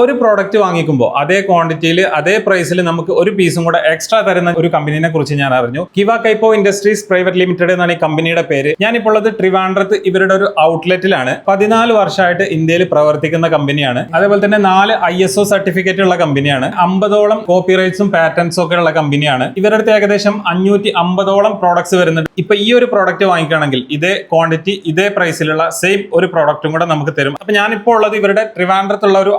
ഒരു പ്രോഡക്റ്റ് വാങ്ങിക്കുമ്പോൾ അതേ ക്വാണ്ടിറ്റിയിൽ അതേ പ്രൈസിൽ നമുക്ക് ഒരു പീസും കൂടെ എക്സ്ട്രാ തരുന്ന ഒരു കമ്പനിനെ കുറിച്ച് ഞാൻ അറിഞ്ഞു. കിവ കൈപ്പോ ഇൻഡസ്ട്രീസ് പ്രൈവറ്റ് ലിമിറ്റഡ് എന്നാണ് ഈ കമ്പനിയുടെ പേര്. ഞാനിപ്പോൾ ഉള്ളത് ട്രിവാൻഡ്രത്ത് ഇവരുടെ ഒരു ഔട്ട്ലെറ്റിലാണ് പതിനാല് വർഷമായിട്ട് ഇന്ത്യയിൽ പ്രവർത്തിക്കുന്ന കമ്പനിയാണ് അതേപോലെ തന്നെ നാല് ഐ എസ് ഒ സർട്ടിഫിക്കറ്റ് ഉള്ള കമ്പനിയാണ് അമ്പതോളം കോപ്പിറൈറ്റ്സും പാറ്റൻസും ഒക്കെ ഉള്ള കമ്പനിയാണ് ഇവരുടെ അടുത്ത് ഏകദേശം അഞ്ഞൂറ്റി അമ്പതോളം പ്രോഡക്ട്സ് വരുന്നുണ്ട്. ഇപ്പൊ ഈ ഒരു പ്രോഡക്റ്റ് വാങ്ങിക്കുകയാണെങ്കിൽ ഇതേ ക്വാണ്ടിറ്റി ഇതേ പ്രൈസിലുള്ള സെയിം ഒരു പ്രോഡക്റ്റും കൂടെ നമുക്ക് തരും. അപ്പൊ ഞാനിപ്പോൾ ഉള്ളത് ഇവരുടെ ട്രിവാൻഡ്രത്തുള്ള ഒരു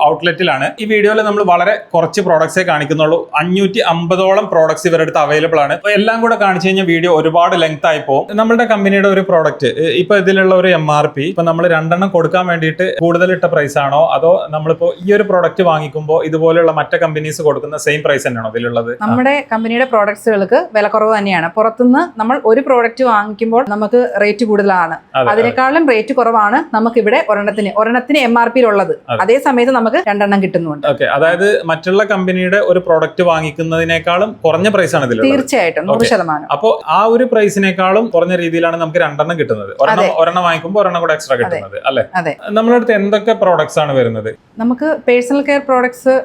ഔട്ട്ലെറ്റിലാണ് ഈ വീഡിയോയിൽ നമ്മൾ വളരെ കുറച്ച് പ്രോഡക്ട്സേ കാണിക്കുന്നുള്ളൂ. അഞ്ഞൂറ്റി അമ്പതോളം പ്രോഡക്ട്സ് ഇവരുടെ അടുത്ത് അവൈലബിൾ ആണ്. എല്ലാം കൂടെ കാണിച്ചു കഴിഞ്ഞാൽ വീഡിയോ ഒരുപാട് ലെങ്ത് ആയി പോകും. നമ്മുടെ കമ്പനിയുടെ ഒരു പ്രോഡക്റ്റ് ഇപ്പൊ ഇതിലുള്ള ഒരു എം ആർ പി ഇപ്പൊ നമ്മൾ രണ്ടെണ്ണം കൊടുക്കാൻ വേണ്ടിയിട്ട് കൂടുതൽ ഇട്ട പ്രൈസ് ആണോ? അതോ നമ്മളിപ്പോ ഈ ഒരു പ്രോഡക്റ്റ് വാങ്ങിക്കുമ്പോൾ ഇതുപോലെയുള്ള മറ്റു കമ്പനീസ് കൊടുക്കുന്ന സെയിം പ്രൈസ് തന്നെയാണോ ഇതിലുള്ളത്? നമ്മുടെ കമ്പനിയുടെ പ്രോഡക്ട്സുകൾക്ക് വില വിലക്കുറവ് തന്നെയാണ്. പുറത്തുനിന്ന് നമ്മൾ ഒരു പ്രോഡക്റ്റ് വാങ്ങിക്കുമ്പോൾ നമുക്ക് റേറ്റ് കൂടുതലാണ്. അതെ, അതിനേക്കാളും റേറ്റ് കുറവാണ് നമുക്ക് ഇവിടെ ഒരെണ്ണത്തിന് ഒരെണ്ണത്തിന് എം ആർ പിയിലുള്ളത്. അതേ സമയത്ത് നമുക്ക് രണ്ടെണ്ണം കിട്ടുന്നുണ്ട്. ഓക്കെ അതായത് മറ്റുള്ള കമ്പനിയുടെ ഒരു പ്രോഡക്റ്റ് വാങ്ങിക്കുന്നതിനേക്കാളും കുറഞ്ഞ പ്രൈസ് ആണ് തീർച്ചയായിട്ടും നൂറ്. ശതമാനം. അപ്പോൾ ആ ഒരു പ്രൈസിനേക്കാളും കുറഞ്ഞ രീതിയിലാണ് നമുക്ക് രണ്ടെണ്ണം കിട്ടുന്നത്. ഒരെണ്ണം ഒരെണ്ണം വാങ്ങിക്കുമ്പോൾ ഒരെണ്ണം കൂടെ എക്സ്ട്രാ കിട്ടുന്നത് അല്ലെ? അതെ. നമ്മുടെ അടുത്ത് എന്തൊക്കെ പ്രോഡക്ട്സ് ആണ് വരുന്നത്? നമുക്ക് personal care products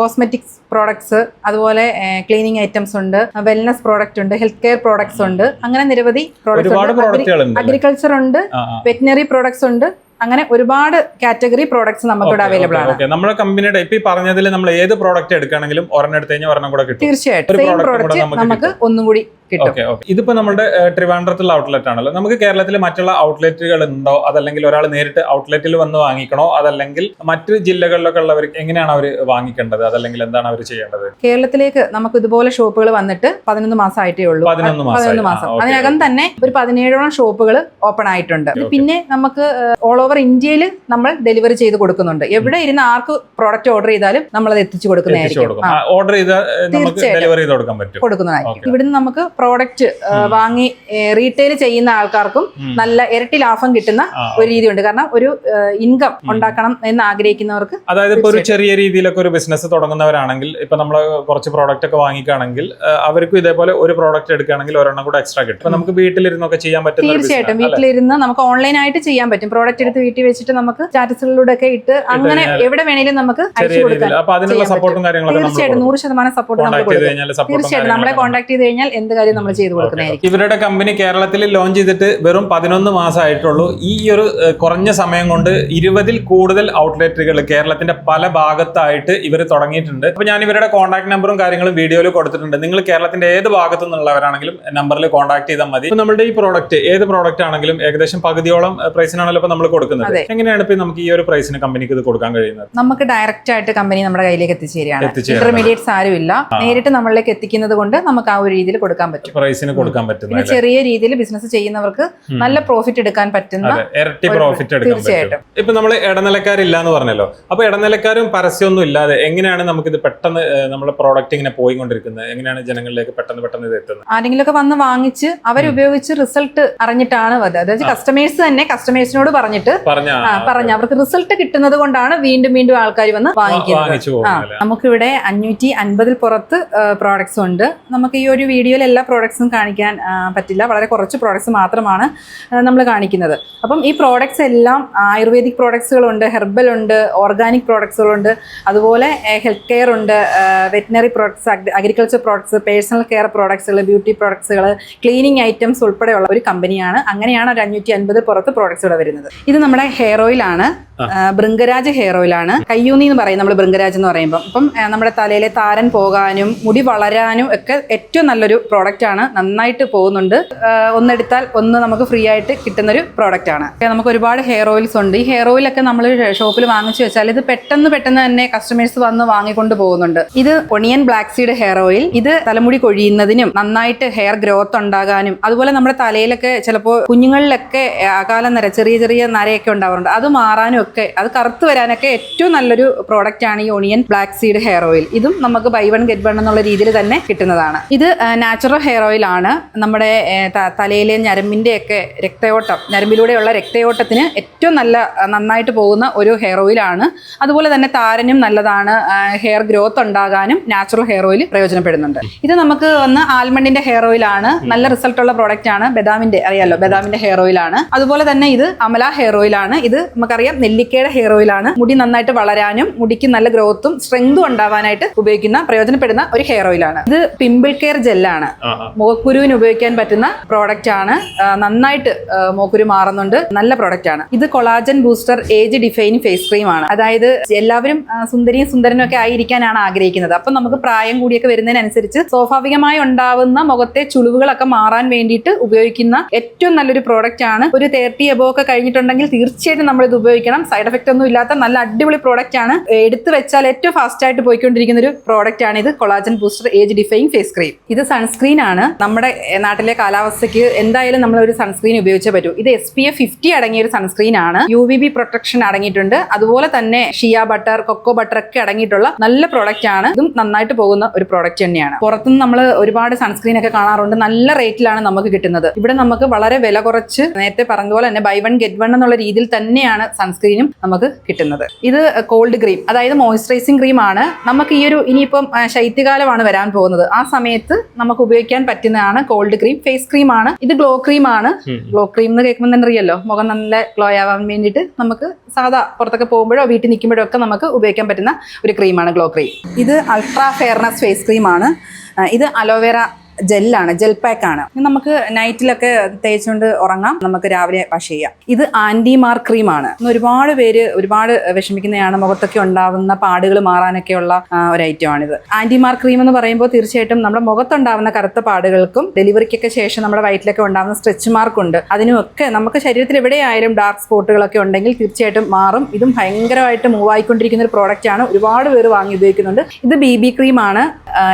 cosmetics products അതുപോലെ ക്ലീനിങ് ഐറ്റംസ് ഉണ്ട് വെൽനസ് പ്രോഡക്റ്റ് ഉണ്ട് ഹെൽത്ത് കെയർ പ്രോഡക്ട്സ് ഉണ്ട് അങ്ങനെ നിരവധി പ്രോഡക്ട്സ് ഉണ്ട്. അഗ്രികൾച്ചർ ഉണ്ട്. വെറ്റിനറി പ്രോഡക്ട്സ് ഉണ്ട് അങ്ങനെ ഒരുപാട് കാറ്റഗറി പ്രോഡക്ട്സ് നമുക്ക് ഇവിടെ അവൈലബിൾ ആണ്. നമ്മുടെ കമ്പനിയുടെ ഇപ്പൊ പറഞ്ഞതിൽ നമ്മൾ ഏത് പ്രോഡക്റ്റ് എടുക്കുകയാണെങ്കിലും ഒരെണ്ണം എടുത്തു കഴിഞ്ഞാൽ ഒരെണ്ണം കൂടെ കിട്ടും. തീർച്ചയായിട്ടും. സെയിം പ്രോഡക്റ്റ് നമുക്ക് ഒന്നും കൂടി കിട്ടും. Okay okay. ഇതിപ്പോ നമ്മുടെ ട്രിവാൻഡ്രത്തുള്ള ഔട്ട്ലെറ്റ് ആണല്ലോ. നമുക്ക് കേരളത്തിൽ മറ്റുള്ള ഔട്ട്ലെറ്റുകൾ ഉണ്ടോ അതല്ലെങ്കിൽ ഒരാൾ നേരിട്ട് ഔട്ട്ലെറ്റിൽ വന്ന് വാങ്ങിക്കണോ? അതല്ലെങ്കിൽ മറ്റു ജില്ലകളിലൊക്കെ ഉള്ളവർ എങ്ങനെയാണ് അവർ വാങ്ങിക്കേണ്ടത്? അതല്ലെങ്കിൽ എന്താണ് അവർ ചെയ്യേണ്ടത്? കേരളത്തിലേക്ക് നമുക്ക് ഇതുപോലെ ഷോപ്പുകൾ വന്നിട്ട് പതിനൊന്ന് മാസമായിട്ടേ ഉള്ളൂ. പതിനൊന്ന് മാസം. അതിനകം തന്നെ ഒരു പതിനേഴോളം ഷോപ്പുകൾ ഓപ്പൺ ആയിട്ടുണ്ട്. പിന്നെ നമുക്ക് ഓൾ ഓവർ ഇന്ത്യയിൽ നമ്മൾ ഡെലിവറി ചെയ്ത് കൊടുക്കുന്നുണ്ട്. എവിടെ ഇരുന്ന് ആർക്ക് പ്രോഡക്റ്റ് ഓർഡർ ചെയ്താലും നമ്മൾ അത് എത്തിച്ചു കൊടുക്കുന്നതായിരിക്കും ഓർഡർ ചെയ്ത്. ഡെലിവറി കൊടുക്കുന്നതായിരിക്കും. ഇവിടുന്ന് നമുക്ക് പ്രോഡക്റ്റ് വാങ്ങി റീറ്റെയിൽ ചെയ്യുന്ന ആൾക്കാർക്കും നല്ല ഇരട്ടി ലാഭം കിട്ടുന്ന ഒരു രീതിയുണ്ട്. കാരണം ഒരു ഇൻകം ഉണ്ടാക്കണം എന്ന് ആഗ്രഹിക്കുന്നവർക്ക് അതായത് ഇപ്പൊ ഒരു ചെറിയ രീതിയിലൊക്കെ ഒരു ബിസിനസ് തുടങ്ങുന്നവരാണെങ്കിൽ ഇപ്പൊ നമ്മൾ കുറച്ച് പ്രോഡക്റ്റ് ഒക്കെ വാങ്ങിക്കുകയാണെങ്കിൽ അവർക്കും ഇതേപോലെ ഒരു പ്രോഡക്റ്റ് എടുക്കുകയാണെങ്കിൽ ഒരെണ്ണം കൂടെ എക്സ്ട്രാ കിട്ടും. നമുക്ക് വീട്ടിലിരുന്നൊക്കെ ചെയ്യാൻ പറ്റും തീർച്ചയായിട്ടും. വീട്ടിലിരുന്ന് നമുക്ക് ഓൺലൈൻ ആയിട്ട് ചെയ്യാൻ പറ്റും. പ്രോഡക്റ്റ് എടുത്ത് വീട്ടിൽ വെച്ചിട്ട് നമുക്ക് സ്റ്റാറ്റസുകളിലൂടെ ഒക്കെ ഇട്ട് അങ്ങനെ എവിടെ വേണേലും നമുക്ക് അയച്ചു കൊടുക്കാം. കൊടുക്കാൻ അതിനുള്ള സപ്പോർട്ടും കാര്യങ്ങളൊക്കെ തീർച്ചയായിട്ടും. നൂറ് ശതമാനം സപ്പോർട്ടും തീർച്ചയായിട്ടും. നമ്മളെ കോൺടാക്ട് ചെയ്ത് കഴിഞ്ഞാൽ എന്ത് കാര്യം നമ്മൾ ചെയ്തു കൊടുക്കുന്നതായിരിക്കും. ഇവരുടെ കമ്പനി കേരളത്തിൽ ലോഞ്ച് ചെയ്തിട്ട് വെറും പതിനൊന്ന് മാസമായിട്ടുള്ളൂ. ഈ ഒരു കുറഞ്ഞ സമയം കൊണ്ട് ഇരുപതിൽ കൂടുതൽ ഔട്ട്ലെറ്റുകൾ കേരളത്തിന്റെ പല ഭാഗത്തായിട്ട് ഇവർ തുടങ്ങിയിട്ടുണ്ട്. അപ്പൊ ഞാൻ ഇവരുടെ കോൺടാക്ട് നമ്പറും കാര്യങ്ങളും വീഡിയോയിൽ കൊടുത്തിട്ടുണ്ട്. നിങ്ങൾ കേരളത്തിന്റെ ഏത് ഭാഗത്തു നിന്നുള്ളവരാണെങ്കിലും നമ്പറിൽ കോൺടാക്ട് ചെയ്താൽ മതി. ഇപ്പൊ നമ്മുടെ ഈ പ്രോഡക്റ്റ് ഏത് പ്രോഡക്റ്റ് ആണെങ്കിലും ഏകദേശം പകുതിയോളം പ്രൈസിനാണല്ലോ ഇപ്പൊ നമ്മൾ കൊടുക്കുന്നത്. എങ്ങനെയാണ് ഇപ്പൊ നമുക്ക് ഈ ഒരു പ്രൈസിന് കമ്പനിക്ക് ഇത് കൊടുക്കാൻ കഴിയുന്നത്? നമുക്ക് ഡയറക്റ്റ് ആയിട്ട് കമ്പനി നമ്മുടെ കയ്യിലേക്ക് എത്തിച്ചേരുകയാണ്. എത്തിച്ചേരുകയാണ്. ഇന്റർമീഡിയറ്റ്സ് ആരുമില്ല. നേരിട്ട് നമ്മളിലേക്ക് എത്തിക്കുന്നത് കൊണ്ട് നമുക്ക് ആ ഒരു രീതിയിൽ കൊടുക്കാൻ പറ്റും. പ്രൈസിന് കൊടുക്കാൻ പറ്റുന്ന ചെറിയ രീതിയിൽ ബിസിനസ് ചെയ്യുന്നവർക്ക് നല്ല പ്രോഫിറ്റ് എടുക്കാൻ പറ്റുന്ന ഇരട്ടി പ്രോഫിറ്റ് എടുക്കാൻ പറ്റും. ഇപ്പൊ നമ്മൾ ഇടനിലക്കാരില്ല എന്ന് പറഞ്ഞല്ലോ. അപ്പൊ ഇടനിലക്കാരും പരസ്യമൊന്നും ഇല്ലാതെ എങ്ങനെയാണ് നമുക്ക് ഇത് പെട്ടെന്ന് നമ്മുടെ പ്രോഡക്റ്റ് ഇങ്ങനെ പോയിക്കൊണ്ടിരിക്കുന്നത്? എങ്ങനെയാണ് ജനങ്ങളിലേക്ക് പെട്ടെന്ന് പെട്ടെന്ന് ഇത് എത്തുന്നത്? ആരെങ്കിലും ഒക്കെ വന്ന് വാങ്ങിച്ച് അവരുപയോഗിച്ച് റിസൾട്ട് അറിഞ്ഞിട്ടാണ് അത് അതായത് കസ്റ്റമേഴ്സ് തന്നെ കസ്റ്റമേഴ്സിനോട് പറഞ്ഞിട്ട് പറഞ്ഞ അവർക്ക് റിസൾട്ട് കിട്ടുന്നത് കൊണ്ടാണ് വീണ്ടും വീണ്ടും ആൾക്കാർ വന്ന് വാങ്ങിക്കുന്നത്. നമുക്കിവിടെ അഞ്ഞൂറ്റി അൻപതിൽ പുറത്ത് പ്രോഡക്ട്സ് ഉണ്ട്. നമുക്ക് ഈ ഒരു വീഡിയോയിൽ എല്ലാ പ്രോഡക്ട്സും കാണിക്കാൻ പറ്റില്ല. വളരെ കുറച്ച് പ്രോഡക്ട്സ് മാത്രമാണ് നമ്മൾ കാണിക്കുന്നത്. അപ്പം ഈ പ്രോഡക്ട്സ് എല്ലാം ആയുർവേദിക് പ്രോഡക്ട്സുകളുണ്ട് ഹെർബൽ ഉണ്ട് ഓർഗാനിക് പ്രോഡക്ട്സുകളുണ്ട് അതുപോലെ ഹെൽത്ത് കെയർ ഉണ്ട് veterinary products agriculture products personal care പ്രോഡക്ട്സുകൾ beauty പ്രോഡക്ട്സുകൾ ക്ലീനിങ് ഐറ്റംസ് ഉൾപ്പെടെയുള്ള ഒരു കമ്പനിയാണ് അങ്ങനെയാണ് ഒരു അഞ്ഞൂറ്റി അൻപത് പുറത്ത് പ്രോഡക്ട്സ് ഇവിടെ വരുന്നത്. ഇത് നമ്മുടെ ഹെയർ ഓയിലാണ് ബൃങ്കരാജ് ഹെയർ ഓയിലാണ് കയ്യൂന്നി എന്ന് പറയും നമ്മൾ ബൃങ്കരാജ് എന്ന് പറയുമ്പോൾ അപ്പം നമ്മുടെ തലയിലെ താരൻ പോകാനും മുടി വളരാനും ഒക്കെ ഏറ്റവും നല്ലൊരു പ്രോഡക്റ്റ് ആണ് നന്നായിട്ട് പോകുന്നുണ്ട്. ഒന്നെടുത്താൽ ഒന്ന് നമുക്ക് ഫ്രീ ആയിട്ട് കിട്ടുന്നൊരു പ്രോഡക്റ്റ് ആണ്. നമുക്ക് ഒരുപാട് ഹെയർ ഓയിൽസ് ഉണ്ട്. ഈ ഹെയർ ഓയിലൊക്കെ നമ്മൾ ഷോപ്പിൽ വാങ്ങിച്ചു വെച്ചാൽ ഇത് പെട്ടെന്ന് പെട്ടെന്ന് തന്നെ കസ്റ്റമേഴ്സ് വന്ന് വാങ്ങിക്കൊണ്ട് പോകുന്നുണ്ട്. ഇത് onion black seed hair oil ഇത് തലമുടി കൊഴിയുന്നതിനും നന്നായിട്ട് ഹെയർ ഗ്രോത്ത് ഉണ്ടാകാനും അതുപോലെ നമ്മുടെ തലയിലൊക്കെ ചിലപ്പോൾ കുഞ്ഞുങ്ങളിലൊക്കെ അകാലം നര ചെറിയ ചെറിയ നരയൊക്കെ ഉണ്ടാവാറുണ്ട്. അത് മാറാനും ഒക്കെ അത് കറുത്ത് വരാനൊക്കെ ഏറ്റവും നല്ലൊരു പ്രോഡക്റ്റ് ആണ് ഈ onion black seed hair oil ഇതും നമുക്ക് ബൈ വൺ ഗെറ്റ് വൺ എന്നുള്ള രീതിയിൽ തന്നെ കിട്ടുന്നതാണ്. ഇത് നാച്ചുറൽ ഹെയർ ഓയിലാണ് നമ്മുടെ തലയിലെ ഞരമ്പിന്റെയൊക്കെ രക്തയോട്ടം ഞരമ്പിലൂടെയുള്ള രക്തയോട്ടത്തിന് ഏറ്റവും നല്ല നന്നായിട്ട് പോകുന്ന ഒരു ഹെയർ ഓയിലാണ് അതുപോലെ തന്നെ താരനും നല്ലതാണ് ഹെയർ ഗ്രോത്ത് ഉണ്ടാകാനും നാച്ചുറൽ ഹെയർ ഓയിൽ പ്രയോജനപ്പെടുന്നുണ്ട്. ഇത് നമുക്ക് വന്ന് ആൽമണ്ടിന്റെ ഹെയർ ഓയിലാണ് നല്ല റിസൾട്ട് ഉള്ള പ്രോഡക്റ്റ് ആണ്. ബദാമിന്റെ അറിയാലോ ബദാമിന്റെ ഹെയർ ഓയിലാണ് അതുപോലെ തന്നെ ഇത് അമല ഹെയർ ഓയിലാണ് ഇത് നമുക്കറിയാം നെല്ലിക്കയുടെ ഹെയർ ഓയിലാണ് മുടി നന്നായിട്ട് വളരാനും മുടിക്ക് നല്ല ഗ്രോത്തും സ്ട്രെങ്തും ഉണ്ടാവാനായിട്ട് ഉപയോഗിക്കുന്ന പ്രയോജനപ്പെടുന്ന ഒരു ഹെയർ ഓയിലാണ് ഇത് പിമ്പിൾ കെയർ ജെല്ലാണ് മുഖക്കുരുവിന് ഉപയോഗിക്കാൻ പറ്റുന്ന പ്രോഡക്റ്റ് ആണ്. നന്നായിട്ട് മുഖക്കുരു മാറുന്നുണ്ട്. നല്ല പ്രോഡക്റ്റ് ആണ്. ഇത് collagen booster age define face cream ആണ്. അതായത് എല്ലാവരും സുന്ദരിയും സുന്ദരനും ഒക്കെ ആയിരിക്കാനാണ് ആഗ്രഹിക്കുന്നത്. അപ്പം നമുക്ക് പ്രായം കൂടിയൊക്കെ വരുന്നതിനനുസരിച്ച് സ്വാഭാവികമായി ഉണ്ടാവുന്ന മുഖത്തെ ചുളിവുകളൊക്കെ മാറാൻ വേണ്ടിയിട്ട് ഉപയോഗിക്കുന്ന ഏറ്റവും നല്ലൊരു പ്രോഡക്റ്റ് ആണ്. ഒരു തേർട്ടി എബോ ഒക്കെ കഴിഞ്ഞിട്ടുണ്ടെങ്കിൽ തീർച്ചയായിട്ടും നമ്മൾ ഇത് ഉപയോഗിക്കണം. സൈഡ് എഫക്റ്റ് ഒന്നും ഇല്ലാത്ത നല്ല അടിപൊളി പ്രോഡക്റ്റ് ആണ്. എടുത്തു വെച്ചാൽ ഏറ്റവും ഫാസ്റ്റ് ആയിട്ട് പോയിക്കൊണ്ടിരിക്കുന്ന ഒരു പ്രോഡക്റ്റ് ആണ് ഇത് collagen booster age define face cream. ഇത് സൺസ്ക്രീൻ ആണ്. നമ്മുടെ നാട്ടിലെ കാലാവസ്ഥയ്ക്ക് എന്തായാലും നമ്മൾ ഒരു സൺസ്ക്രീൻ ഉപയോഗിച്ചേ പറ്റൂ. ഇത് എസ് പി എഫ് ഫിഫ്റ്റി അടങ്ങിയ ഒരു സൺസ്ക്രീൻ ആണ്. യു വി ബി പ്രൊട്ടക്ഷൻ അടങ്ങിയിട്ടുണ്ട്. അതുപോലെ തന്നെ ഷിയ ബട്ടർ കൊക്കോ ബട്ടർ ഒക്കെ അടങ്ങിയിട്ടുള്ള നല്ല പ്രോഡക്റ്റ് ആണ്. ഇതും നന്നായിട്ട് പോകുന്ന ഒരു പ്രോഡക്റ്റ് തന്നെയാണ്. പുറത്തുനിന്ന് നമ്മൾ ഒരുപാട് സൺസ്ക്രീൻ ഒക്കെ കാണാറുണ്ട്. നല്ല റേറ്റിലാണ് നമുക്ക് കിട്ടുന്നത്. ഇവിടെ നമുക്ക് വളരെ വില കുറച്ച് നേരത്തെ പറഞ്ഞതുപോലെ തന്നെ ബൈ വൺ ഗെറ്റ് വൺ എന്നുള്ള രീതിയിൽ തന്നെയാണ് സൺസ്ക്രീനും നമുക്ക് കിട്ടുന്നത്. ഇത് കോൾഡ് ക്രീം അതായത് മോയ്സ്ചറൈസിങ് ക്രീം ആണ്. നമുക്ക് ഈ ഒരു ഇനിയിപ്പം ശൈത്യകാലമാണ് വരാൻ പോകുന്നത്. ആ സമയത്ത് നമുക്ക് ഉപയോഗിക്കാൻ പറ്റുന്നതാണ് കോൾഡ് ക്രീം ഫേസ് ക്രീം ആണ്. ഇത് ഗ്ലോ ക്രീം ആണ്. ഗ്ലോ ക്രീം എന്ന് കേൾക്കുമ്പോൾ തന്നെ അറിയല്ലോ മുഖം നല്ല ഗ്ലോ ആവാൻ വേണ്ടിയിട്ട് നമുക്ക് സാധാ പുറത്തൊക്കെ പോകുമ്പോഴോ വീട്ടിൽ നിൽക്കുമ്പോഴോ ഒക്കെ നമുക്ക് ഉപയോഗിക്കാൻ പറ്റുന്ന ഒരു ക്രീമാണ് ഗ്ലോ ക്രീം ഇത് അൾട്രാ ഫെയർനെസ് ഫേസ് ക്രീമാണ് ഇത് അലോവേറ ജെല്ലാണ് ജെൽ പാക്ക് ആണ്. നമുക്ക് നൈറ്റിലൊക്കെ തേച്ചുകൊണ്ട് ഉറങ്ങാം. നമുക്ക് രാവിലെ വാഷ് ചെയ്യാം. ഇത് ആന്റി മാർ ക്രീമാണ് ഒരുപാട് പേര് ഒരുപാട് വിഷമിക്കുന്നതാണ്. മുഖത്തൊക്കെ ഉണ്ടാവുന്ന പാടുകൾ മാറാനൊക്കെയുള്ള ഒരു ഐറ്റം ആണിത്. ആന്റി മാർ ക്രീം എന്ന് പറയുമ്പോൾ തീർച്ചയായിട്ടും നമ്മുടെ മുഖത്തുണ്ടാവുന്ന കറുത്ത പാടുകൾക്കും ഡെലിവറിക്കൊക്കെ ശേഷം നമ്മുടെ വയറ്റിലൊക്കെ ഉണ്ടാവുന്ന സ്ട്രെച്ച് മാർക്കുണ്ട് അതിനുമൊക്കെ നമുക്ക് ശരീരത്തിൽ എവിടെയായാലും ഡാർക്ക് സ്പോട്ടുകളൊക്കെ ഉണ്ടെങ്കിൽ തീർച്ചയായിട്ടും മാറും. ഇതും ഭയങ്കരമായിട്ട് മൂവ് ആയിക്കൊണ്ടിരിക്കുന്ന ഒരു പ്രോഡക്റ്റ് ആണ്. ഒരുപാട് പേര് വാങ്ങി ഉപയോഗിക്കുന്നുണ്ട്. ഇത് ബി ബി ക്രീമാണ്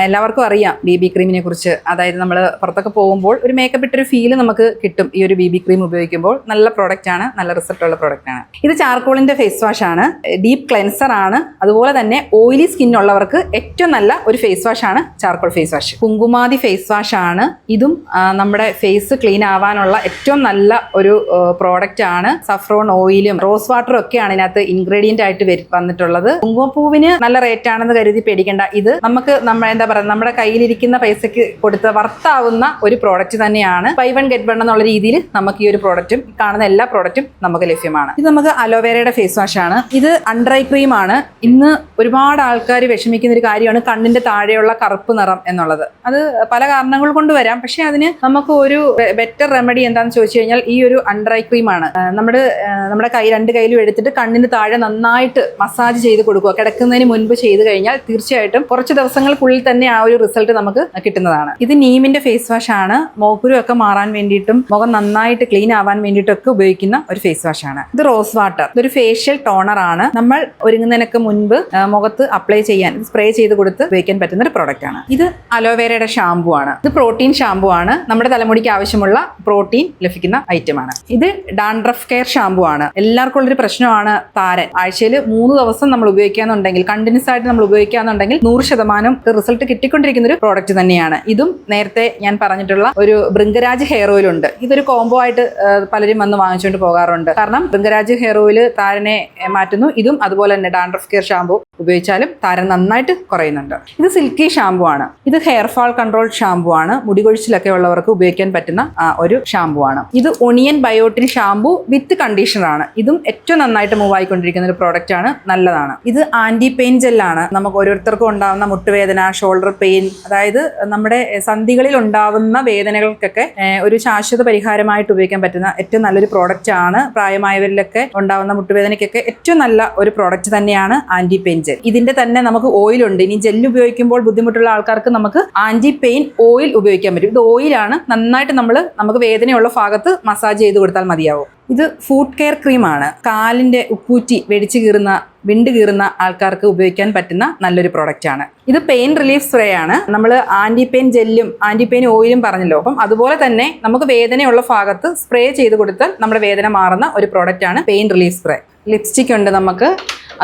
എല്ലാവർക്കും അറിയാം ബി ബി ക്രീമിനെ കുറിച്ച്. അതായത് നമ്മൾ പുറത്തൊക്കെ പോകുമ്പോൾ ഒരു മേക്കപ്പ് ഇട്ടൊരു ഫീൽ നമുക്ക് കിട്ടും. ഈ ഒരു ബി ബി ക്രീം ഉപയോഗിക്കുമ്പോൾ നല്ല പ്രോഡക്റ്റ് ആണ് നല്ല റിസൾട്ട് ഉള്ള പ്രോഡക്റ്റ് ആണ്. ഇത് ചാർക്കോളിന്റെ ഫേസ് വാഷ് ആണ്. ഡീപ് ക്ലെൻസർ ആണ്. അതുപോലെ തന്നെ ഓയിലി സ്കിൻ ഉള്ളവർക്ക് ഏറ്റവും നല്ല ഒരു ഫേസ് വാഷ് ആണ് charcoal face wash Kumkumadi face wash ആണ്. ഇതും നമ്മുടെ ഫേസ് ക്ലീൻ ആവാനുള്ള ഏറ്റവും നല്ല ഒരു പ്രോഡക്റ്റ് ആണ്. സഫ്രോൺ ഓയിലും റോസ് വാട്ടറും ഒക്കെയാണ് ഇതിനകത്ത് ഇൻഗ്രീഡിയന്റ് ആയിട്ട് വന്നിട്ടുള്ളത്. കുങ്കുമപ്പൂവിന് നല്ല റേറ്റ് ആണെന്ന് കരുതി പേടിക്കേണ്ട. ഇത് നമുക്ക് നമ്മൾ എന്താ പറയുക നമ്മുടെ കയ്യിലിരിക്കുന്ന പൈസക്ക് കൊടുത്ത് വർത്താവുന്ന ഒരു പ്രോഡക്റ്റ് തന്നെയാണ്. ബൈ വൺ ഗെറ്റ് വൺ എന്നുള്ള രീതിയിൽ നമുക്ക് ഈ ഒരു പ്രോഡക്റ്റും കാണുന്ന എല്ലാ പ്രോഡക്റ്റും നമുക്ക് ലഭ്യമാണ്. ഇത് നമുക്ക് അലോവേരയുടെ ഫേസ് വാഷ് ആണ്. ഇത് ഐ ക്രീം ആണ്. ഇന്ന് ഒരുപാട് ആൾക്കാർ വിഷമിക്കുന്ന ഒരു കാര്യമാണ് കണ്ണിന്റെ താഴെയുള്ള കറുപ്പ് നിറം എന്നുള്ളത്. അത് പല കാരണങ്ങൾ കൊണ്ട് വരാം. പക്ഷെ അതിന് നമുക്ക് ഒരു ബെറ്റർ റെമഡി എന്താണെന്ന് ചോദിച്ചു കഴിഞ്ഞാൽ ഈ ഒരു അണ്ടർ ഐ ക്രീം ആണ് നമ്മുടെ നമ്മുടെ കൈ രണ്ട് കയ്യിലും എടുത്തിട്ട് കണ്ണിന് താഴെ നന്നായിട്ട് മസാജ് ചെയ്ത് കൊടുക്കുക. കിടക്കുന്നതിന് മുൻപ് ചെയ്ത് കഴിഞ്ഞാൽ തീർച്ചയായിട്ടും കുറച്ച് ദിവസങ്ങൾക്കുള്ളിൽ തന്നെ ആ ഒരു റിസൾട്ട് നമുക്ക് കിട്ടുന്നതാണ്. ഇത് നീമിന്റെ ഫേസ് വാഷ് ആണ്. മോക്കുരു ഒക്കെ മാറാൻ വേണ്ടിയിട്ടും മുഖം നന്നായിട്ട് ക്ലീൻ ആവാൻ വേണ്ടിയിട്ടും ഒക്കെ ഉപയോഗിക്കുന്ന ഒരു ഫേസ് വാഷ് ആണ്. ഇത് റോസ് വാട്ടർ ഇതൊരു ഫേഷ്യൽ ടോണർ ആണ്. നമ്മൾ ഒരുങ്ങുന്നതിനൊക്കെ മുൻപ് മുഖത്ത് അപ്ലൈ ചെയ്യാൻ സ്പ്രേ ചെയ്ത് കൊടുത്ത് ഉപയോഗിക്കാൻ പറ്റുന്ന ഒരു പ്രോഡക്റ്റ് ആണ്. ഇത് അലോവേരയുടെ ഷാമ്പു ആണ്. ഇത് പ്രോട്ടീൻ ഷാമ്പു ആണ്. നമ്മുടെ തലമുടിക്ക് ആവശ്യമുള്ള പ്രോട്ടീൻ ലഭിക്കുന്ന ഐറ്റം ആണ്. ഇത് ഡാൻഡ്രഫ് കെയർ ഷാമ്പു ആണ്. എല്ലാവർക്കും ഉള്ളൊരു പ്രശ്നമാണ് താരൻ. ആഴ്ചയിൽ മൂന്ന് ദിവസം നമ്മൾ ഉപയോഗിക്കാന്നുണ്ടെങ്കിൽ കണ്ടിന്യൂസ് ആയിട്ട് നമ്മൾ ഉപയോഗിക്കാന്നുണ്ടെങ്കിൽ നൂറ് ശതമാനം റിസൾട്ട് കിട്ടിക്കൊണ്ടിരിക്കുന്ന ഒരു പ്രോഡക്റ്റ് തന്നെയാണ്. ഇതും നേരത്തെ ഞാൻ പറഞ്ഞിട്ടുള്ള ഒരു ബൃങ്കരാജ് ഹെയർ ഓയിൽ ഉണ്ട്. ഇതൊരു കോംബോ ആയിട്ട് പലരും വന്ന് വാങ്ങിച്ചുകൊണ്ട് പോകാറുണ്ട്. കാരണം ബൃങ്കരാജ് ഹെയർ ഓയിൽ താരനെ മാറ്റുന്നു. ഇതും അതുപോലെ തന്നെ ഡാൻഡ്രഫ് കെയർ ഷാമ്പു ഉപയോഗിച്ചാലും താരൻ നന്നായിട്ട് കുറയുന്നുണ്ട്. ഇത് സിൽക്കി ഷാമ്പു ആണ്. ഇത് ഹെയർ ഫാൾ കൺട്രോൾ ഷാമ്പു ആണ്. മുടികൊഴിച്ചിലൊക്കെ ഉള്ളവർക്ക് ഉപയോഗിക്കാൻ പറ്റുന്ന ഒരു ഷാമ്പു ആണ്. ഇത് onion biotin shampoo with conditioner ആണ്. ഇതും ഏറ്റവും നന്നായിട്ട് മൂവ് ആയിക്കൊണ്ടിരിക്കുന്ന ഒരു പ്രോഡക്റ്റ് ആണ്. നല്ലതാണ്. ഇത് ആന്റി പെയിൻ ജെല്ലാണ് നമുക്ക് ഓരോരുത്തർക്കും ഉണ്ടാകുന്ന മുട്ടുവേദന ഷോൾഡർ പെയിൻ അതായത് നമ്മുടെ സന്ധികളിൽ ഉണ്ടാവുന്ന വേദനകൾക്കൊക്കെ ഒരു ശാശ്വത പരിഹാരമായിട്ട് ഉപയോഗിക്കാൻ പറ്റുന്ന ഏറ്റവും നല്ലൊരു പ്രോഡക്റ്റ് ആണ് പ്രായമായവരിലൊക്കെ ഉണ്ടാവുന്ന മുട്ടുവേദനയ്ക്കൊക്കെ ഏറ്റവും നല്ല ഒരു പ്രോഡക്റ്റ് തന്നെയാണ് ആന്റി പെയിൻ ജെൽ ഇതിന്റെ തന്നെ നമുക്ക് ഓയിൽ ഉണ്ട്. ഇനി ജെല്ല് ഉപയോഗിക്കുമ്പോൾ ബുദ്ധിമുട്ടുള്ള ആൾക്കാർക്ക് നമുക്ക് ആന്റി പെയിൻ ഓയിൽ ഉപയോഗിക്കാൻ പറ്റും. ഇത് ഓയിലാണ് നന്നായിട്ട് നമ്മൾ നമുക്ക് വേദനയുള്ള ഭാഗത്ത് മസാജ് ചെയ്ത് കൊടുത്താൽ മതിയാവും. ഇത് ഫുഡ് കെയർ ക്രീമാണ് കാലിന്റെ ഉപ്പൂറ്റി വെടിച്ചു കീറുന്ന വിണ്ട് കീറുന്ന ആൾക്കാർക്ക് ഉപയോഗിക്കാൻ പറ്റുന്ന നല്ലൊരു പ്രോഡക്റ്റ് ആണ്. ഇത് പെയിൻ റിലീഫ് സ്പ്രേ ആണ്. നമ്മൾ ആന്റി പെയിൻ ജെല്ലും ആന്റി പെയിൻ ഓയിലും പറഞ്ഞല്ലോ. അപ്പം അതുപോലെ തന്നെ നമുക്ക് വേദനയുള്ള ഭാഗത്ത് സ്പ്രേ ചെയ്ത് കൊടുത്താൽ നമ്മുടെ വേദന മാറുന്ന ഒരു പ്രോഡക്റ്റ് ആണ് പെയിൻ റിലീഫ് സ്പ്രേ ലിപ്സ്റ്റിക് ഉണ്ട് നമുക്ക്.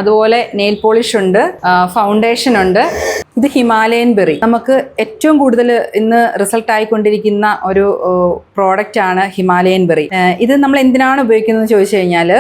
അതുപോലെ നെയിൽ പോളിഷ് ഉണ്ട് ഫൗണ്ടേഷൻ ഉണ്ട്. ഇത് ഹിമാലയൻ ബെറി നമുക്ക് ഏറ്റവും കൂടുതൽ ഇന്ന് റിസൾട്ട് ആയിക്കൊണ്ടിരിക്കുന്ന ഒരു പ്രോഡക്റ്റ് ആണ് ഹിമാലയൻ ബെറി ഇത് നമ്മൾ എന്തിനാണ് ഉപയോഗിക്കുന്നത് ചോദിച്ചു കഴിഞ്ഞാൽ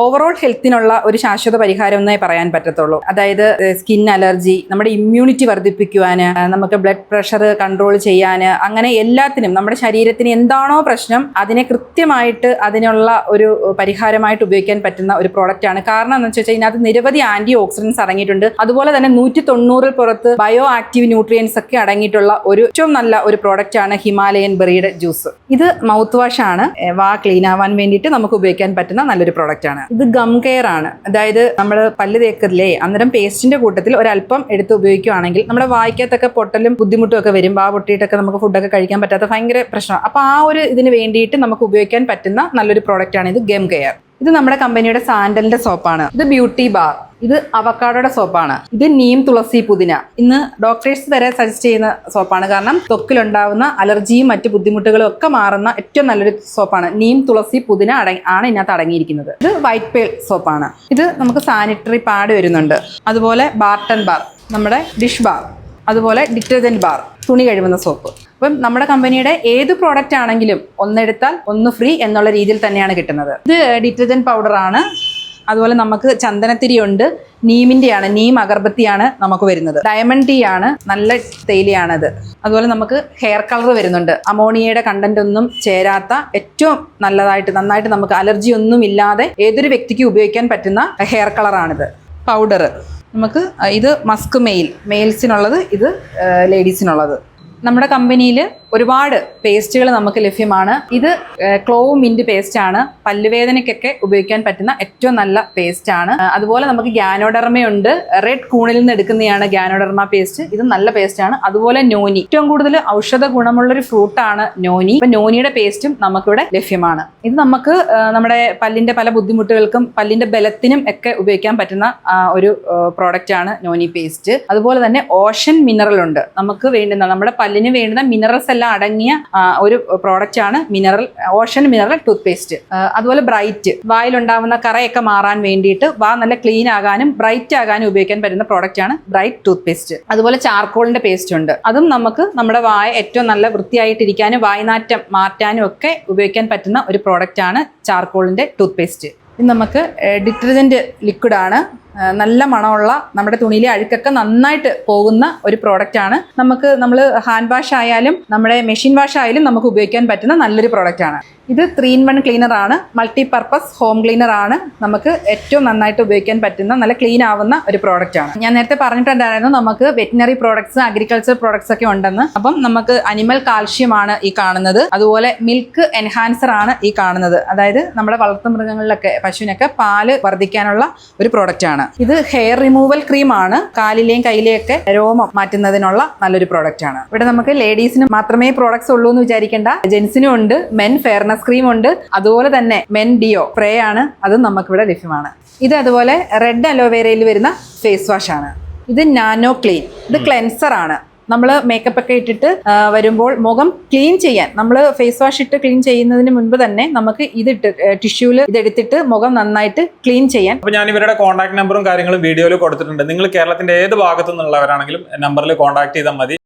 ഓവറോൾ ഹെൽത്തിനുള്ള ഒരു ശാശ്വത പരിഹാരം എന്നേ പറയാൻ പറ്റത്തുള്ളൂ. അതായത് സ്കിൻ അലർജി നമ്മുടെ ഇമ്മ്യൂണിറ്റി വർദ്ധിപ്പിക്കുവാൻ നമുക്ക് ബ്ലഡ് പ്രഷർ കൺട്രോൾ ചെയ്യാൻ അങ്ങനെ എല്ലാത്തിനും നമ്മുടെ ശരീരത്തിന് എന്താണോ പ്രശ്നം അതിനെ കൃത്യമായിട്ട് അതിനുള്ള ഒരു പരിഹാരമായിട്ട് ഉപയോഗിക്കാൻ പറ്റുന്ന ഒരു പ്രോഡക്റ്റ് ആണ്. കാരണം എന്ന് വെച്ചാൽ ഇതിനകത്ത് നിരവധി ആന്റി ഓക്സിഡൻസ് അടങ്ങിയിട്ടുണ്ട്. അതുപോലെ തന്നെ നൂറ്റി തൊണ്ണൂറിൽ പുറത്ത് ബയോ ആക്റ്റീവ് ന്യൂട്രിയൻസ് ഒക്കെ അടങ്ങിയിട്ടുള്ള ഒരു ഏറ്റവും നല്ല ഒരു പ്രോഡക്റ്റ് ആണ് ഹിമാലയൻ ബെറിയുടെ ജ്യൂസ്. ഇത് മൗത്ത് വാഷ് ആണ് വാ ക്ലീൻ ആവാൻ വേണ്ടിയിട്ട് നമുക്ക് ഉപയോഗിക്കാൻ പറ്റുന്ന നല്ലൊരു പ്രോഡക്റ്റ് ആണ്. ഇത് ഗം കെയർ ആണ്. അതായത് നമ്മൾ പല്ല് തേക്കില്ലേ അന്നേരം പേസ്റ്റിന്റെ കൂട്ടത്തിൽ ഒരല്പം എടുത്ത് ഉപയോഗിക്കുകയാണെങ്കിൽ നമ്മുടെ വായിക്കത്തൊക്കെ പൊട്ടലും ബുദ്ധിമുട്ടും ഒക്കെ വരും. ആ പൊട്ടിയിട്ടൊക്കെ നമുക്ക് ഫുഡൊക്കെ കഴിക്കാൻ പറ്റാത്ത ഭയങ്കര പ്രശ്നമാണ്. അപ്പോൾ ആ ഒരു ഇതിന് വേണ്ടിയിട്ട് നമുക്ക് ഉപയോഗിക്കാൻ പറ്റുന്ന നല്ലൊരു പ്രോഡക്റ്റ് ആണ് ഇത് ഗം കെയർ ഇത് നമ്മുടെ കമ്പനിയുടെ സാൻഡലിന്റെ സോപ്പാണ്. ഇത് ബ്യൂട്ടി ബാർ. ഇത് അവക്കാടോയുടെ സോപ്പാണ്. ഇത് നീം തുളസി പുതിന. ഇന്ന് ഡോക്ടേഴ്സ് വരെ സജസ്റ്റ് ചെയ്യുന്ന സോപ്പാണ്. കാരണം ത്വക്കിലുണ്ടാവുന്ന അലർജിയും മറ്റു ബുദ്ധിമുട്ടുകളും ഒക്കെ മാറുന്ന ഏറ്റവും നല്ലൊരു സോപ്പാണ്. നീം തുളസി പുതിന അടങ്ങി ആണ് ഇതിനകത്ത് അടങ്ങിയിരിക്കുന്നത്. ഇത് വൈറ്റ് പേൾ സോപ്പാണ്. ഇത് നമുക്ക് സാനിറ്ററി പാഡ് വരുന്നുണ്ട്. അതുപോലെ ബാർട്ടൺ ബാർ നമ്മുടെ ഡിഷ് ബാർ അതുപോലെ ഡിറ്റർജന്റ് ബാർ തുണി കഴുകുന്ന സോപ്പ്. അപ്പം നമ്മുടെ കമ്പനിയുടെ ഏത് പ്രോഡക്റ്റ് ആണെങ്കിലും ഒന്നെടുത്താൽ ഒന്ന് ഫ്രീ എന്നുള്ള രീതിയിൽ തന്നെയാണ് കിട്ടുന്നത്. ഇത് ഡിറ്റർജന്റ് പൗഡറാണ് അതുപോലെ നമുക്ക് ചന്ദനത്തിരി ഉണ്ട് നീമിന്റെയാണ് നീം അഗർബത്തിയാണ് നമുക്ക് വരുന്നത്. ഡയമണ്ട് ടീ ആണ് നല്ല തേയിലയാണത്. അതുപോലെ നമുക്ക് ഹെയർ കളർ വരുന്നുണ്ട്. അമോണിയയുടെ കണ്ടന്റ് ഒന്നും ചേരാത്ത ഏറ്റവും നല്ലതായിട്ട് നന്നായിട്ട് നമുക്ക് അലർജി ഒന്നും ഇല്ലാതെ ഏതൊരു വ്യക്തിക്കും ഉപയോഗിക്കാൻ പറ്റുന്ന ഹെയർ കളറാണിത് പൗഡർ നമുക്ക് ഇത് മസ്ക് മെയിൽ മെയിൽസിനുള്ളത് ഇത് ലേഡീസിനുള്ളത് നമ്മുടെ കമ്പനിയിൽ ഒരുപാട് പേസ്റ്റുകൾ നമുക്ക് ലഭ്യമാണ്. ഇത് ക്ലോവ് മിന്റ് പേസ്റ്റ് ആണ് പല്ലുവേദനയ്ക്കൊക്കെ ഉപയോഗിക്കാൻ പറ്റുന്ന ഏറ്റവും നല്ല പേസ്റ്റ് ആണ് അതുപോലെ നമുക്ക് ഗ്യാനോഡർമയുണ്ട്. റെഡ് കൂണിൽ നിന്ന് എടുക്കുന്നതാണ് ഗ്യാനോഡർമ പേസ്റ്റ്. ഇത് നല്ല പേസ്റ്റ് ആണ് അതുപോലെ നോനി. ഏറ്റവും കൂടുതൽ ഔഷധ ഗുണമുള്ള ഒരു ഫ്രൂട്ടാണ് നോനി. അപ്പൊ നോനിയുടെ പേസ്റ്റും നമുക്കിവിടെ ലഭ്യമാണ്. ഇത് നമുക്ക് നമ്മുടെ പല്ലിന്റെ പല ബുദ്ധിമുട്ടുകൾക്കും പല്ലിന്റെ ബലത്തിനും ഒക്കെ ഉപയോഗിക്കാൻ പറ്റുന്ന ഒരു പ്രോഡക്റ്റ് ആണ് നോനി പേസ്റ്റ്. അതുപോലെ തന്നെ ഓഷൻ മിനറൽ ഉണ്ട്. നമുക്ക് വേണ്ടുന്ന നമ്മുടെ പല്ലിന് വേണ്ടുന്ന മിനറൽസ് എല്ലാം അടങ്ങിയ ഒരു പ്രോഡക്റ്റ് ആണ് mineral ocean mineral toothpaste അതുപോലെ ബ്രൈറ്റ് വായിലുണ്ടാവുന്ന കറയൊക്കെ മാറാൻ വേണ്ടിയിട്ട് വാ നല്ല ക്ലീൻ ആകാനും ബ്രൈറ്റ് ആകാനും ഉപയോഗിക്കാൻ പറ്റുന്ന പ്രോഡക്റ്റ് ആണ് ബ്രൈറ്റ് ടൂത്ത് പേസ്റ്റ് അതുപോലെ ചാർക്കോളിന്റെ പേസ്റ്റ് ഉണ്ട്. അതും നമുക്ക് നമ്മുടെ വായ ഏറ്റവും നല്ല വൃത്തിയായിട്ടിരിക്കാനും വായനാറ്റം മാറ്റാനും ഒക്കെ ഉപയോഗിക്കാൻ പറ്റുന്ന ഒരു പ്രോഡക്റ്റ് ആണ് ചാർക്കോളിന്റെ ടൂത്ത് പേസ്റ്റ് ഇത് നമുക്ക് ഡിറ്റർജന്റ് ലിക്വിഡാണ് നല്ല മണമുള്ള നമ്മുടെ തുണിയിലെ അഴുക്കൊക്കെ നന്നായിട്ട് പോകുന്ന ഒരു പ്രോഡക്റ്റ് ആണ്. നമുക്ക് നമ്മൾ ഹാൻഡ് വാഷ് ആയാലും നമ്മുടെ മെഷീൻ വാഷ് ആയാലും നമുക്ക് ഉപയോഗിക്കാൻ പറ്റുന്ന നല്ലൊരു പ്രോഡക്റ്റ് ആണ്. ഇത് ത്രീ ഇൻ വൺ ആണ്. മൾട്ടി പർപ്പസ് ഹോം ക്ലീനർ ആണ്. നമുക്ക് ഏറ്റവും നന്നായിട്ട് ഉപയോഗിക്കാൻ പറ്റുന്ന നല്ല ക്ലീൻ ആവുന്ന ഒരു പ്രോഡക്റ്റ് ആണ്. ഞാൻ നേരത്തെ പറഞ്ഞിട്ടുണ്ടായിരുന്നു നമുക്ക് വെറ്റിനറി പ്രോഡക്ട്സ് അഗ്രികൾച്ചർ പ്രോഡക്ട്സ് ഒക്കെ ഉണ്ടെന്ന്. അപ്പം നമുക്ക് അനിമൽ കാൽഷ്യം ആണ് ഈ കാണുന്നത്. അതുപോലെ മിൽക്ക് എൻഹാൻസർ ആണ് ഈ കാണുന്നത്. അതായത് നമ്മുടെ വളർത്തു മൃഗങ്ങളിലൊക്കെ പശുവിനൊക്കെ പാൽ വർദ്ധിക്കാനുള്ള ഒരു പ്രോഡക്റ്റ് ആണ് ഇത് ഹെയർ റിമൂവൽ ക്രീം ആണ്. കാലിലെയും കയ്യിലെയും ഒക്കെ രോമം മാറ്റുന്നതിനുള്ള നല്ലൊരു പ്രോഡക്റ്റ് ആണ്. ഇവിടെ നമുക്ക് ലേഡീസിന് മാത്രമേ പ്രോഡക്ട്സ് ഉള്ളൂ എന്ന് വിചാരിക്കേണ്ട. ജെൻസിനും ഉണ്ട്. മെൻ ഫെയർനെസ് ക്രീം ഉണ്ട്. അതുപോലെ തന്നെ മെൻ ഡിയോ സ്പ്രേ ആണ്. അതും നമുക്കിവിടെ ലഭ്യമാണ്. ഇത് അതുപോലെ റെഡ് അലോവേരയിൽ വരുന്ന ഫേസ് വാഷ് ആണ്. ഇത് നാനോ ക്ലീൻ ഇത് ക്ലെൻസർ ആണ്. നമ്മൾ മേക്കപ്പ് ഒക്കെ ഇട്ടിട്ട് വരുമ്പോൾ മുഖം ക്ലീൻ ചെയ്യാൻ നമ്മൾ ഫേസ് വാഷ് ഇട്ട് ക്ലീൻ ചെയ്യുന്നതിന് മുൻപ് തന്നെ നമുക്ക് ഇതിട്ട് ടിഷ്യൂൽ ഇതെടുത്തിട്ട് മുഖം നന്നായിട്ട് ക്ലീൻ ചെയ്യാൻ. അപ്പൊ ഞാൻ ഇവരുടെ കോൺടാക്ട് നമ്പറും കാര്യങ്ങളും വീഡിയോയിൽ കൊടുത്തിട്ടുണ്ട്. നിങ്ങൾ കേരളത്തിന്റെ ഏത് ഭാഗത്തു നിന്നുള്ളവരാണെങ്കിലും നമ്പറിൽ കോൺടാക്ട് ചെയ്താൽ മതി.